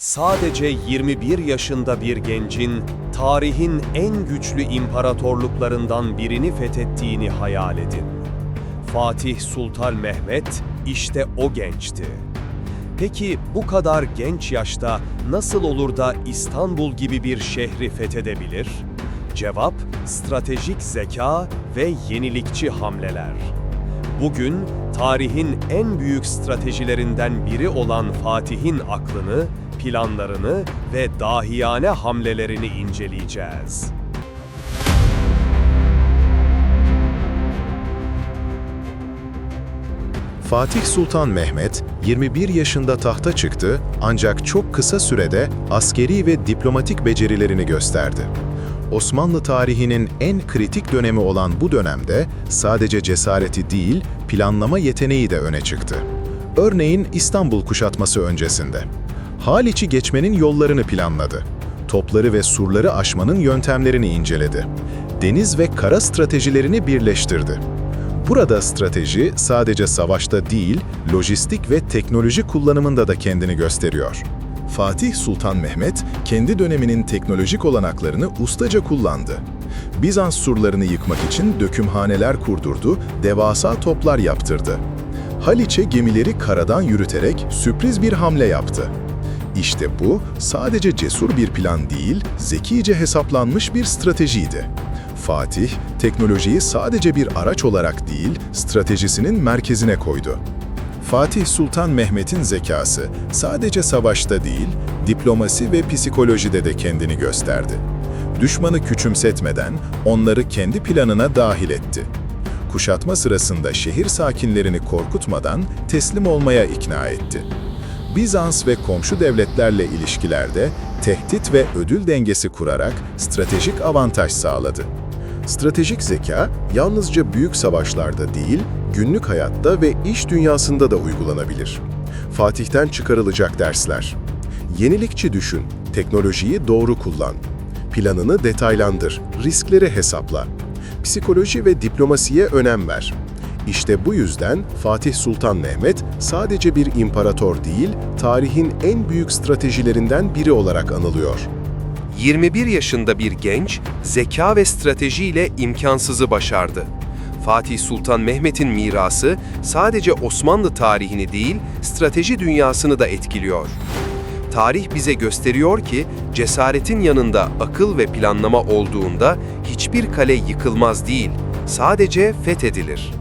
Sadece 21 yaşında bir gencin tarihin en güçlü imparatorluklarından birini fethettiğini hayal edin. Fatih Sultan Mehmet işte o gençti. Peki bu kadar genç yaşta nasıl olur da İstanbul gibi bir şehri fethedebilir? Cevap stratejik zeka ve yenilikçi hamleler. Bugün tarihin en büyük stratejilerinden biri olan Fatih'in aklını, planlarını ve dahiyane hamlelerini inceleyeceğiz. Fatih Sultan Mehmet 21 yaşında tahta çıktı ancak çok kısa sürede askeri ve diplomatik becerilerini gösterdi. Osmanlı tarihinin en kritik dönemi olan bu dönemde sadece cesareti değil, planlama yeteneği de öne çıktı. Örneğin İstanbul kuşatması öncesinde. Haliç'i geçmenin yollarını planladı. Topları ve surları aşmanın yöntemlerini inceledi. Deniz ve kara stratejilerini birleştirdi. Burada strateji sadece savaşta değil, lojistik ve teknoloji kullanımında da kendini gösteriyor. Fatih Sultan Mehmet, kendi döneminin teknolojik olanaklarını ustaca kullandı. Bizans surlarını yıkmak için dökümhaneler kurdurdu, devasa toplar yaptırdı. Haliç'e gemileri karadan yürüterek sürpriz bir hamle yaptı. İşte bu sadece cesur bir plan değil, zekice hesaplanmış bir stratejiydi. Fatih, teknolojiyi sadece bir araç olarak değil, stratejisinin merkezine koydu. Fatih Sultan Mehmet'in zekası sadece savaşta değil, diplomasi ve psikolojide de kendini gösterdi. Düşmanı küçümsetmeden onları kendi planına dahil etti. Kuşatma sırasında şehir sakinlerini korkutmadan teslim olmaya ikna etti. Bizans ve komşu devletlerle ilişkilerde tehdit ve ödül dengesi kurarak stratejik avantaj sağladı. Stratejik zeka yalnızca büyük savaşlarda değil, günlük hayatta ve iş dünyasında da uygulanabilir. Fatih'ten çıkarılacak dersler. Yenilikçi düşün, teknolojiyi doğru kullan. Planını detaylandır, riskleri hesapla. Psikoloji ve diplomasiye önem ver. İşte bu yüzden Fatih Sultan Mehmet sadece bir imparator değil, tarihin en büyük stratejilerinden biri olarak anılıyor. 21 yaşında bir genç, zeka ve stratejiyle imkansızı başardı. Fatih Sultan Mehmet'in mirası sadece Osmanlı tarihini değil, strateji dünyasını da etkiliyor. Tarih bize gösteriyor ki cesaretin yanında akıl ve planlama olduğunda hiçbir kale yıkılmaz değil, sadece fethedilir.